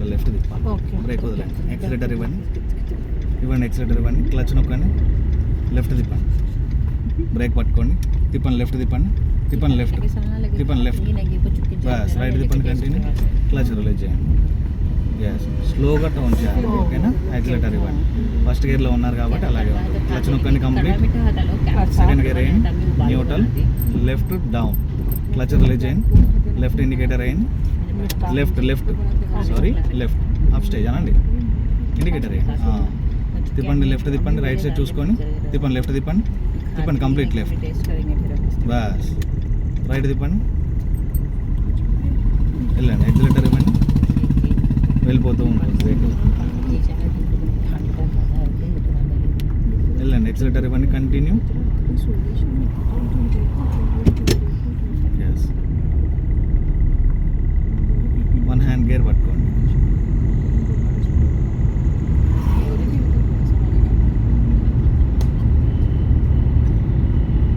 ఇక్కడ లెఫ్ట్ తిప్పాలి బ్రేక్ వదలండి ఎక్సిలేటర్ ఇవ్వండి. ఇవ్వండి ఎక్సిలేటర్ ఇవ్వండి. క్లచ్ నొక్కండి లెఫ్ట్ తిప్పండి. బ్రేక్ పట్టుకోండి. తిప్పండి లెఫ్ట్ తిప్పండి. తిప్పండి లెఫ్ట్ తిప్పండి లెఫ్ట్ బస్ రైట్ తిప్పండి కంటిన్యూ క్లచ్ రిలీజ్ చేయండి. ఎస్ స్లోగా టౌన్ చేయాలి ఓకేనా యాక్సిలేటర్ ఇవ్వండి. ఫస్ట్ గేర్లో ఉన్నారు కాబట్టి అలాగే ఉంటుంది. క్లచ్ నొక్కండి కంప్లీట్ సెకండ్ గేర్ వేయండి neutral left down clutch release చేయండి. లెఫ్ట్ ఇండికేటర్ వేయండి. Left left sorry left up stage అనండి. ఇండికేటర్. తిప్పండి లెఫ్ట్ తిప్పండి రైట్ సైడ్ చూసుకొని తిప్పండి లెఫ్ట్ తిప్పండి. తిప్పండి కంప్లీట్ లెఫ్ట్ బస్ రైట్ తిప్పండి. వెళ్ళండి ఎగ్జిలేటర్ ఇవ్వండి. వెళ్ళిపోతూ ఉంటుంది వెళ్ళండి ఎక్సిలేటర్ ఇవ్వండి continue yes one hand gear పట్టుకోండి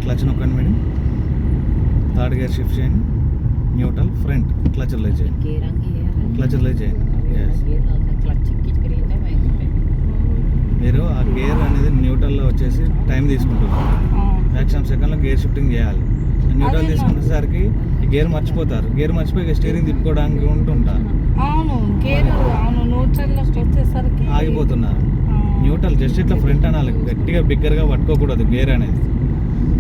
క్లచ్ నొక్కండి మేడం. థర్డ్ గేర్ షిఫ్ట్ చేయండి. న్యూట్రల్ ఫ్రంట్ క్లచ్ రిలీజ్ చేయండి. క్లచ్ రిలీజ్ చేయండి. మీరు ఆ గేర్ అనేది న్యూట్రల్లో వచ్చేసి టైం తీసుకుంటున్నారు మ్యాక్సిమం సెకండ్లో గేర్ షిఫ్టింగ్ చేయాలి. న్యూట్రల్ తీసుకునేసరికి గేర్ మర్చిపోతారు. గేర్ మర్చిపోయి స్టీరింగ్ తిప్పుకోవడానికి ఉంటుంటారు అవును గేరు అవును వచ్చేసరికి ఆగిపోతున్నారు. న్యూట్రల్ జస్ట్ ఇట్లా ఫ్రంట్ అనాలి. గట్టిగా బిగ్గరగా పట్టుకోకూడదు గేర్ అనేది.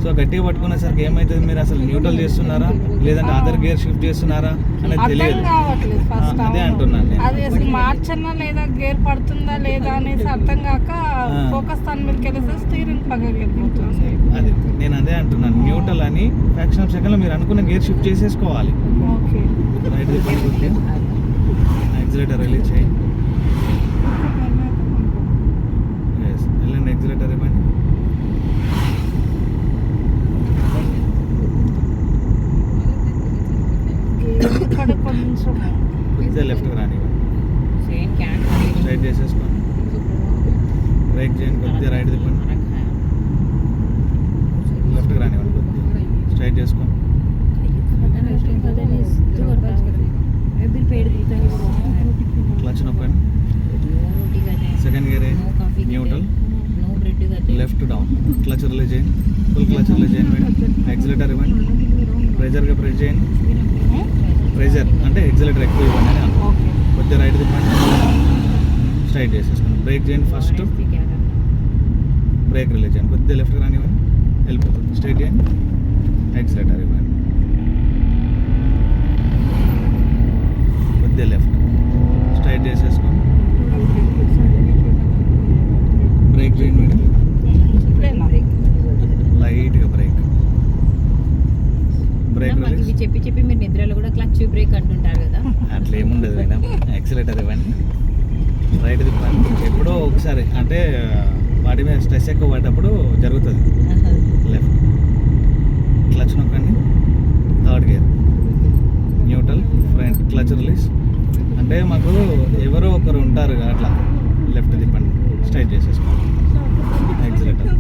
సో గట్టిగా పట్టుకునేసరికి ఏమవుతుంది మీరు అసలు న్యూట్రల్ చేస్తున్నారా? లేదంటే అదర్ గేర్ షిఫ్ట్ చేస్తున్నారా? అనేది తెలియదు. అదే అంటున్నాను నేను. అది అసలు మార్చన్నా లేదా గేర్ పడుతుందా లేదా అనేసి అర్థం కాక. ఫోకస్ దాని మీదకి వెళ్ళేస్తే స్టీరింగ్ అది నేను అదే అంటున్నాను. న్యూట్రల్ అని ఫ్యాక్షన్ ఆఫ్ సెకండ్లో మీరు అనుకున్న గేర్ షిఫ్ట్ చేసేసుకోవాలి. ఓకే. రైట్ తిప్పండి కొద్దిగా ఎగ్జిలేటర్ రిలీజ్ చేయండి ఎస్ వెళ్ళండి ఎగ్జిలేటర్ ఇవ్వండి. గేర్ ఇక్కడ కొంచెం కొద్దిగా లెఫ్ట్కి రానివ్వండి. స్ట్రైట్ చేసేసుకోండి. బ్రేక్ చేయండి కొద్దిగా రైట్ తిప్పండి. లెఫ్ట్కి రానివ్వండి కొద్దిగా. స్ట్రైట్ చేసుకోండి. క్లచ్ నొక్కండి second gear neutral left down clutch release చేయండి ఫుల్ క్లచ్ రిలీజ్ చేయండి మేడం ఎగ్జిలేటర్ ఇవ్వండి ప్రెజర్గా ప్రెస్ చేయండి ప్రెజర్ అంటే ఎగ్జిలేటర్ ఎక్కువ ఇవ్వండి కొద్దిగా రైట్ తిప్పండి స్ట్రైట్ చేసేసుకోండి బ్రేక్ చేయండి ఫస్ట్ బ్రేక్ రిలీజ్ చేయండి కొద్దిగా లెఫ్ట్ రానివ్వండి. వెళ్ళిపోతుంది స్ట్రైట్ చేయండి ఎక్సిలేటర్ ఇవ్వండి కొద్దిగా లెఫ్ట్ స్ట్రైట్ చేసేసుకోండి బ్రేక్ చేయండి మేడం ఇప్పుడేనా లైట్గా బ్రేక్ బ్రేక్ మాకు రిలీజ్ ఇవి చెప్పి చెప్పి మీరు నిద్రలో కూడా క్లచ్ బ్రేక్ అంటుంటారు కదా అట్లా ఏముండదు మేడం యాక్సిలేటర్ ఇవ్వండి రైట్ తిప్పండి ఎప్పుడో ఒకసారి అంటే వాటి మీద స్ట్రెస్ ఎక్కువ పడ్డప్పుడు జరుగుతుంది లెఫ్ట్ క్లచ్ నొక్కండి third gear neutral front clutch release అంటే మాకు ఎవరో ఒకరు ఉంటారు అట్లా లెఫ్ట్ తిప్పండి స్ట్రైట్ చేసేసుకోండి యాక్సిలేటర్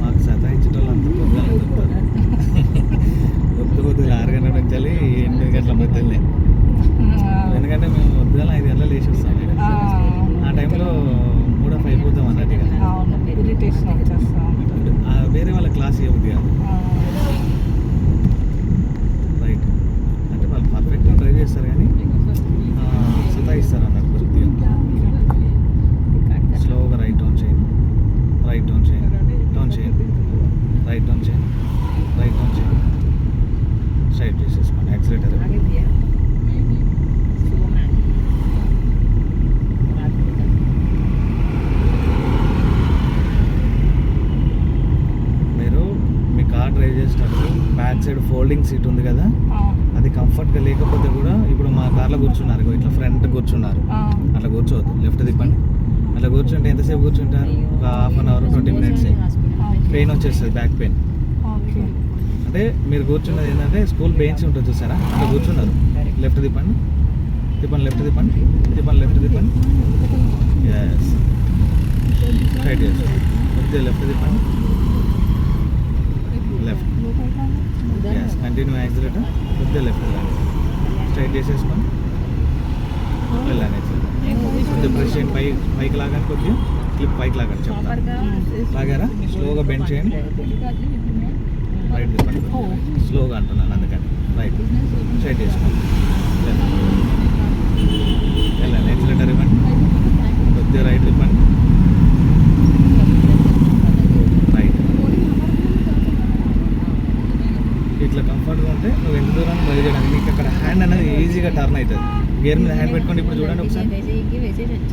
మాకు సతాయించడం అంత పొద్దున దొరుకుతారు పొద్దు పొద్దున ఆరు గంటల నుంచి వెళ్ళి ఎనిమిది గంటల మధ్యలోనే ఎందుకంటే మేము పొద్దున ఐదు గంటలు లేచి వస్తాం మేడం. ఆ, ఆ టైంలో మూడో అయిపోతాం అన్నట్టు ఇక. అవును ఇరిటేషన్ వచ్చేస్తా ఉంటుంది. ఆ వేరే వాళ్ళ క్లాస్ ఇవ్వదు కాదు ఆ, రైట్ అంటే వాళ్ళు పర్ఫెక్ట్గా ట్రై చేస్తారు కానీ ఆ, సతాయిస్తారు అన్నట్టు కొద్దిగా స్లోగా రైట్ టర్న్ చేయండి రైట్ టర్న్ చేయండి టర్న్ చేయండి రైట్ టర్న్ చేయండి రైట్ టర్న్ చేయండి స్ట్రైట్ చేసేసుకోండి యాక్సిలేటర్ మీరు మీ కార్ డ్రైవ్ చేసేటప్పుడు బ్యాక్ సైడ్ ఫోల్డింగ్ సీట్ ఉంది కదా? అది కంఫర్ట్గా లేకపోతే కూడా ఇప్పుడు మా కార్లో కూర్చున్నారు. ఇట్లా ఫ్రంట్ కూర్చున్నారు. అట్లా కూర్చోవద్దు. లెఫ్ట్ తిప్పండి. అట్లా కూర్చుంటే ఎంతసేపు కూర్చుంటారు ఒక half an hour twenty minutes. Pain వచ్చేస్తుంది బ్యాక్ పెయిన్. ఓకే. అంటే మీరు కూర్చున్నది ఏంటంటే స్కూల్ బెంచ్ ఉంటుంది చూసారా? అట్లా కూర్చున్నారు. లెఫ్ట్ తిప్పండి. తిప్పండి లెఫ్ట్ తిప్పండి. తిప్పండి లెఫ్ట్ తిప్పండి ఎస్ స్ట్రైట్ చేసి కొద్దిగా లెఫ్ట్ తిప్పండి లెఫ్ట్ ఎస్ కంటిన్యూ యాక్సిలేటర్ కొద్దిగా లెఫ్ట్ వెళ్ళండి స్ట్రైట్ చేసేసుకొని వెళ్ళండి కొద్దిగా బ్రష్ చేయండి పై పైకి లాగానే కొద్దిగా క్లిప్ పైకి లాగండి చెప్తాను లాగారా? స్లోగా బెండ్ చేయండి. రైట్ స్లోగా అంటున్నాను అందుకని. రైట్ స్ట్రైట్ చేసుకోండి. వెళ్ళండి. యాక్సిలేటర్ ఇవ్వండి. కొద్దిగా రైట్ తిప్పండి రైట్ ఇట్లా కంఫర్ట్గా ఉంటే నువ్వు ఎంత దూరం డ్రైవ్ చేయడానికి నీకు అక్కడ హ్యాండ్ అనేది ఈజీగా టర్న్ అవుతుంది గేర్ మీద హ్యాండ్ పెట్టుకోండి ఇప్పుడు చూడండి ఒకసారి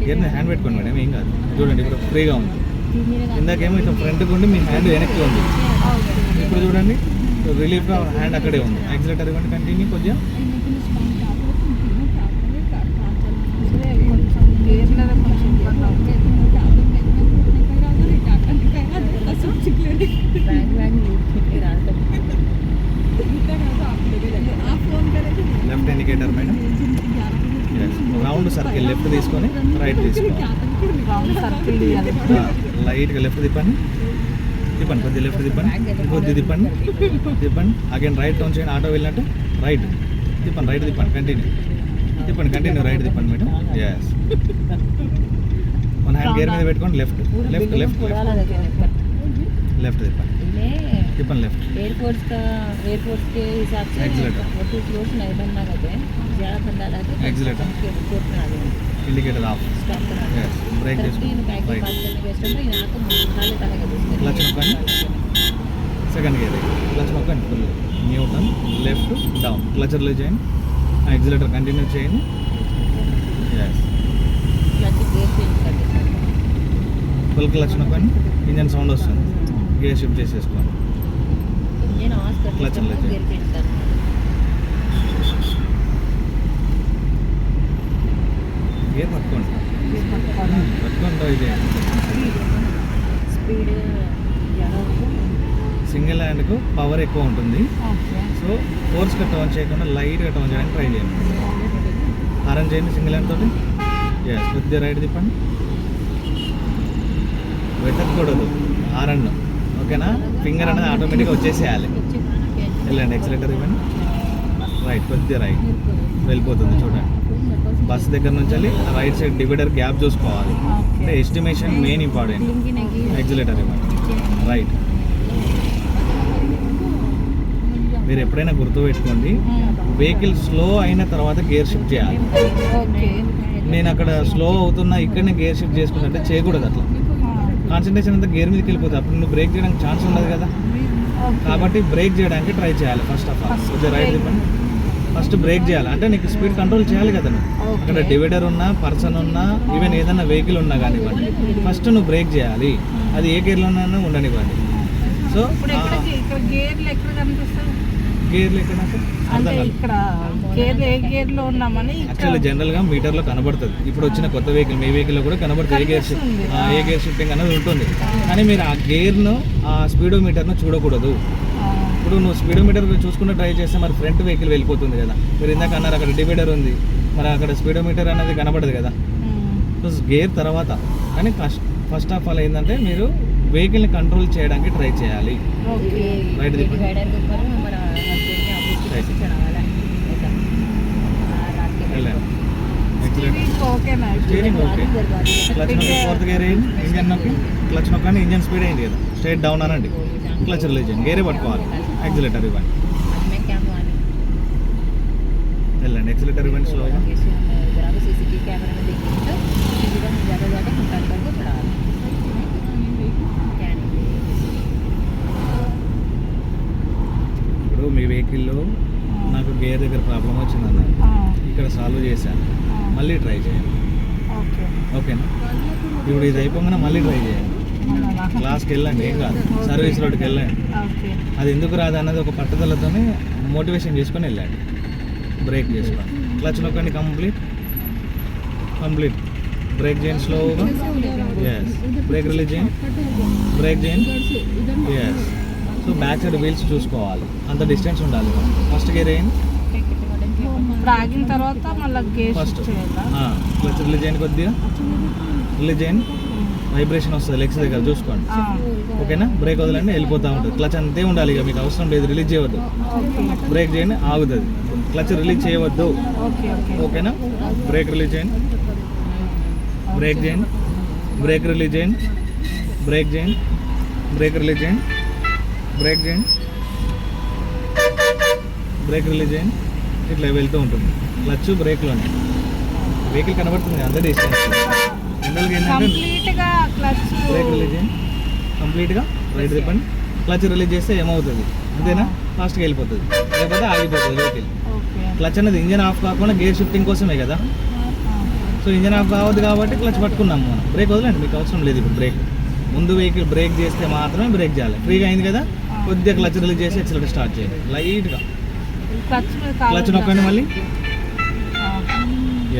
గేర్ మీద హ్యాండ్ పెట్టుకోండి మేడం ఏం కాదు చూడండి ఇప్పుడు ఫ్రీగా ఉంది ఇందాకేమో ఇట్లా ఫ్రంట్కి ఉండి మీ హ్యాండ్ వెనక్కి ఉంది ఇప్పుడు చూడండి రిలీఫ్గా హ్యాండ్ అక్కడే ఉంది యాక్సిలేటర్ ఇవ్వండి కంటిన్యూ కొద్దిగా కొంచెం కొంచెం left indicator madam round circle left తీసుకొని రైట్ తీసుకోవాలి తీయాలి లైట్గా లెఫ్ట్ తిప్పండి. తిప్పండి కొద్దిగా లెఫ్ట్ తిప్పండి. కొద్దిగా తిప్పండి. తిప్పండి. అగైన్ రైట్ టర్న్ చేయండి. ఆటో వెళ్ళినట్టు రైట్ తిప్పండి రైట్ తిప్పండి. కంటిన్యూ తిప్పండి కంటిన్యూ రైట్ తిప్పండి మేడం. ఎస్ మన హ్యాండ్ గేర్ మీద పెట్టుకోండి. లెఫ్ట్ లెఫ్ట్ లెఫ్ట్ లెఫ్ట్ తిప్పండి తిప్పండి. లెఫ్ట్ एयरपोर्ट्स का एयरपोर्ट के हिसाब से Accelerator. वो कुछ लोग नहीं बनना कहते हैं ज़्यादा बंदा लाते हैं Accelerator. एयरपोर्ट में आ गए ఇండికేటర్ ఆఫ్ स्टॉप करा Yes. Brake చేసుకోండి. Back Right. पास करने के स्टॉप यहाँ तो उठा लेता है Clutch నొక్కండి. సెకండ్ గేర్ క్లచ్ నొక్కండి full neutral left down clutch release చేయండి ఎగ్జిలేటర్ కంటిన్యూ చేయండి ఎస్ क्लच गेयर चेंज कर देता है ఫుల్ క్లచ్ నొక్కండి ఇంజన్ సౌండ్ వస్తుంది గే షిఫ్ట్ చేసేసుకోండి సింగిల్ హ్యాండ్కు ఇది. పవర్ ఎక్కువ ఉంటుంది. సో ఫోర్స్గా టర్న్ చేయకుండా లైట్గా టర్న్ చేయడానికి ట్రై చేయండి. అరేంజ్ చేయండి సింగిల్ హ్యాండ్ తోటి. కొద్దిగా రైట్ తిప్పండి వెతకూడదు ఆరండ్ ఓకేనా? ఫింగర్ అనేది ఆటోమేటిక్గా వచ్చేసేయాలి. వెళ్ళండి ఎక్సలేటర్ ఇవ్వండి. రైట్ కొద్దిగా రైట్ వెళ్ళిపోతుంది చూడండి. బస్ దగ్గర నుంచి వెళ్ళి రైట్ సైడ్ డివైడర్ గ్యాప్ చూసుకోవాలి. అంటే ఎస్టిమేషన్ మెయిన్ ఇంపార్టెంట్ ఎక్సలేటర్ ఇవ్వండి. రైట్ మీరు ఎప్పుడైనా గుర్తుపెట్టుకోండి వెహికల్ స్లో అయిన తర్వాత గేర్ షిఫ్ట్ చేయాలి. నేను అక్కడ స్లో అవుతున్నా ఇక్కడనే గేర్ షిఫ్ట్ చేసుకుంటే చేయకూడదు అట్లా. కాన్సన్ట్రేషన్ అంతా గేర్ మీదకి వెళ్ళిపోతుంది అప్పుడు నువ్వు బ్రేక్ చేయడానికి ఛాన్స్ ఉండదు కదా. కాబట్టి బ్రేక్ చేయడానికి ట్రై చేయాలి ఫస్ట్ ఆఫ్ ఆల్ కొంచెం రైట్ తిప్పండి ఫస్ట్ బ్రేక్ చేయాలి. అంటే నీకు స్పీడ్ కంట్రోల్ చేయాలి కదా నువ్వు. అక్కడ డివైడర్ ఉన్నా పర్సన్ ఉన్నా ఈవెన్ ఏదైనా వెహికల్ ఉన్నా కానివ్వండి. ఫస్ట్ నువ్వు బ్రేక్ చేయాలి. అది ఏ గేర్లోనైనా ఉండనివ్వండి. సో గేర్లు ఎక్కడ అంటే ఇక్కడ గేర్ ఏ గేర్లో ఉన్నామని ఇక్కడ యాక్చువల్లీ జనరల్గా మీటర్లో కనబడుతుంది. ఇప్పుడు వచ్చిన కొత్త వెహికల్ మీ వెహికల్లో కూడా కనబడుతుంది. ఏ గేర్. ఏ గేర్ షిఫ్టింగ్ అనేది ఉంటుంది. కానీ మీరు ఆ గేర్ను ఆ స్పీడో మీటర్ను చూడకూడదు. ఇప్పుడు నువ్వు స్పీడో మీటర్ చూసుకుంటే ట్రై చేస్తే మరి ఫ్రంట్ వెహికల్ వెళ్ళిపోతుంది కదా. మీరు ఇందాక అన్నారు అక్కడ డివైడర్ ఉంది. మరి అక్కడ స్పీడో మీటర్ అనేది కనబడదు కదా. గేర్ తర్వాత. కానీ ఫస్ట్ ఫస్ట్ ఆఫ్ ఆల్ ఏంటంటే మీరు వెహికల్ని కంట్రోల్ చేయడానికి ట్రై చేయాలి. రైట్ క్లచ్ నొక్కని ఇంజన్ స్పీడ్ అయింది కదా స్ట్రేట్ డౌన్ అనండి. క్లచ్ రిలీజ్ చేయండి. గేరే పట్టుకోవాలి. ఎక్సిలేటర్ ఇవ్వండి వెళ్ళండి. ఎక్సిలేటర్ ఇవ్వండి స్లోగా మీ వెహికల్లో నాకు గేర్ దగ్గర ప్రాబ్లం వచ్చిందన్న. ఇక్కడ సాల్వ్ చేశాను మళ్ళీ ట్రై చేయండి. ఓకే. ఓకేనా? ఇప్పుడు ఇది అయిపోగానే మళ్ళీ ట్రై చేయండి? క్లాస్కి వెళ్ళండి ఏం కాదు. సర్వీస్ రోడ్కి వెళ్ళండి. అది ఎందుకు రాదు అన్నది ఒక పట్టుదలతోనే మోటివేషన్ చేసుకొని వెళ్ళండి. బ్రేక్ చేసుకోండి. క్లచ్ నొక్కండి కంప్లీట్. కంప్లీట్. బ్రేక్ చేయండి స్లోగా ఎస్ బ్రేక్ రిలీజ్ చేయండి. బ్రేక్ చేయండి. Yes so back side wheels చూసుకోవాలి. అంత డిస్టెన్స్ ఉండాలి. ఫస్ట్ గేర్ ఇప్పుడు ఆగిన తర్వాత మళ్ళీ గేర్ ఫస్ట్. రిలీజ్ చేయండి కొద్దిగా. రిలీజ్ చేయండి. వైబ్రేషన్ వస్తుంది లెగ్స్ దగ్గర చూసుకోండి. ఓకేనా? బ్రేక్ వదలండి వెళ్ళిపోతూ ఉంటుంది. క్లచ్ అంతే ఉండాలి ఇక మీకు అవసరం లేదు రిలీజ్ చేయవద్దు. బ్రేక్ చేయండి ఆగుతుంది. క్లచ్ రిలీజ్ చేయవద్దు. Okay okay. ఓకేనా? బ్రేక్ రిలీజ్ చేయండి. బ్రేక్ చేయండి. బ్రేక్ రిలీజ్ చేయండి. బ్రేక్ చేయండి. బ్రేక్ రిలీజ్ చేయండి. బ్రేక్ చేయండి. బ్రేక్ రిలీజ్ చేయండి. ఇట్లా వెళ్తూ ఉంటుంది. క్లచ్ బ్రేక్లోనే. వెహికల్ కనబడుతుంది. అందరి డిస్టెన్స్ జనరల్గా ఏంటంటే బ్రేక్ రిలీజ్ చేయండి. కంప్లీట్గా రైట్ తిప్పండి క్లచ్ రిలీజ్ చేస్తే ఏమవుతుంది? అంతేనా? ఫాస్ట్గా వెళ్ళిపోతుంది. లేకపోతే ఆగిపోతుంది వెహికల్ క్లచ్ అనేది ఇంజన్ ఆఫ్ కాకుండా గేర్ షిఫ్టింగ్ కోసమే కదా. సో ఇంజన్ ఆఫ్ కావద్దు కాబట్టి క్లచ్ పట్టుకున్నాం మనం. బ్రేక్ వదలండి మీకు అవసరం లేదు ఇప్పుడు బ్రేక్. ముందు వెహికల్ బ్రేక్ చేస్తే మాత్రమే బ్రేక్ చేయాలి. ఫ్రీగా అయింది కదా? కొద్దిగా క్లచ్ రిలీజ్ చేసి ఎక్సలెటర్ స్టార్ట్ చేయండి. లైట్గా క్లచ్ క్లచ్ నొక్కండి మళ్ళీ.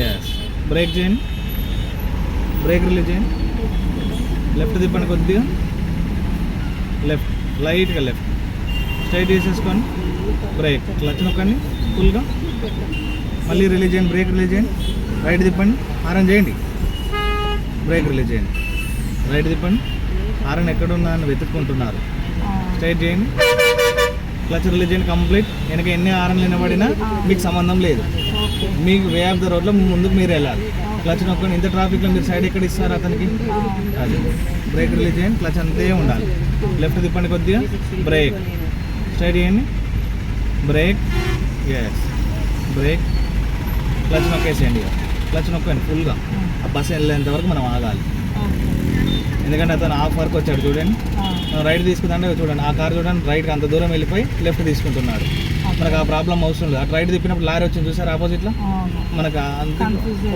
ఎస్ బ్రేక్ చేయండి. బ్రేక్ రిలీజ్ చేయండి. లెఫ్ట్ తిప్పండి కొద్దిగా. లెఫ్ట్ లైట్గా లెఫ్ట్ స్ట్రైట్ చేసేసుకొని బ్రేక్ క్లచ్ నొక్కండి. ఫుల్గా మళ్ళీ రిలీజ్ చేయండి. బ్రేక్ రిలీజ్ చేయండి. రైట్ తిప్పండి. హారన్ చేయండి. బ్రేక్ రిలీజ్ చేయండి. రైట్ తిప్పండి. హారన్ ఎక్కడ ఉందా అని వెతుక్కుంటున్నారు. స్ట్రైట్ చేయండి. క్లచ్ రిలీజ్ చేయండి కంప్లీట్. వెనక ఎన్ని హారన్లు వినబడినా మీకు సంబంధం లేదు. మీకు వే ఆఫ్ ద రోడ్లో ముందుకు మీరు వెళ్ళాలి. క్లచ్ నొక్కండి ఇంత ట్రాఫిక్లో మీరు సైడ్ ఎక్కడ ఇస్తారు అతనికి? అది. బ్రేక్ రిలీజ్ చేయండి క్లచ్ అంతే ఉండాలి. లెఫ్ట్ తిప్పండి కొద్దిగా బ్రేక్. స్ట్రైట్ చేయండి. బ్రేక్. Yes brake. క్లచ్ నొక్కేసేయండి. క్లచ్ నొక్కండి ఫుల్గా. ఆ బస్సు వెళ్ళేంత వరకు మనం ఆగాలి. ఎందుకంటే అతను హాఫ్ వరకు వచ్చాడు చూడండి. రైట్ తీసుకుందంటే చూడండి. ఆ కార్ చూడండి రైట్కి అంత దూరం వెళ్ళిపోయి లెఫ్ట్ తీసుకుంటున్నాడు. మనకు ఆ ప్రాబ్లం అవసరం లేదు. అటు రైట్ తిప్పినప్పుడు లారీ వచ్చింది చూసారు ఆపోజిట్లో మనకు అంత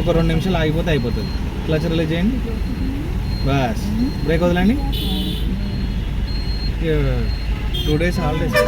ఒక రెండు నిమిషాలు ఆగిపోతే అయిపోతుంది. క్లచ్ రిలీజ్ చేయండి. బస్ బ్రేక్ వదలండి. Two days holidays